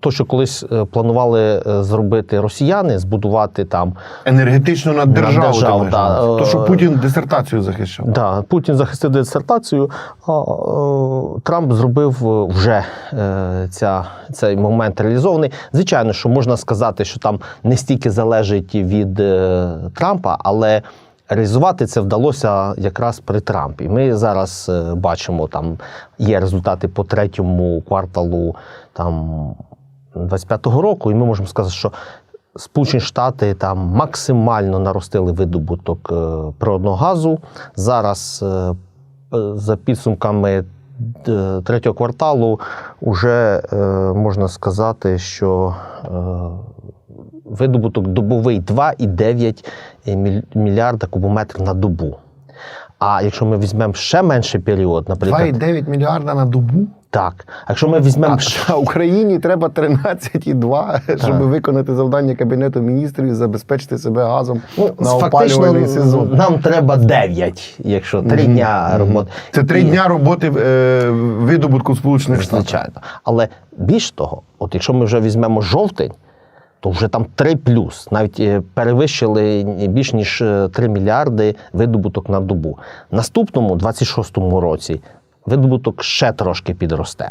то, що колись е, планували е, зробити росіяни, збудувати там Енергетично на державу. державу, да. То, що Е, Путін дисертацію захищав. Да, Путін захистив дисертацію, а Трамп зробив вже ця, цей момент реалізований. Звичайно, що можна сказати, що там не стільки залежить від Трампа, але реалізувати це вдалося якраз при Трампі. Ми зараз бачимо, там є результати по третьому кварталу там 25-го року, і ми можемо сказати, що Сполучені Штати там максимально наростили видобуток е, природного газу. Зараз, е, е, за підсумками третього кварталу, вже можна сказати, що видобуток добовий 2,9 міль- мільярда кубометрів на добу. А якщо ми візьмемо ще менший період, наприклад, 2,9 мільярда на добу. так, а якщо ми візьмемо А, ще а Україні треба 13,2, щоб виконати завдання Кабінету міністрів і забезпечити себе газом Ну, на опалювальний сезон. нам треба 9, якщо 3 Мгм, дня мгм. роботи. Це три І- дня роботи е, видобутку Сполучених Штатах. Звичайно. Але більш того, от якщо ми вже візьмемо жовтень, то вже там 3 плюс, навіть е, перевищили більш ніж е, 3 мільярди видобуток на добу. Наступному, 26-му році, видобуток ще трошки підросте.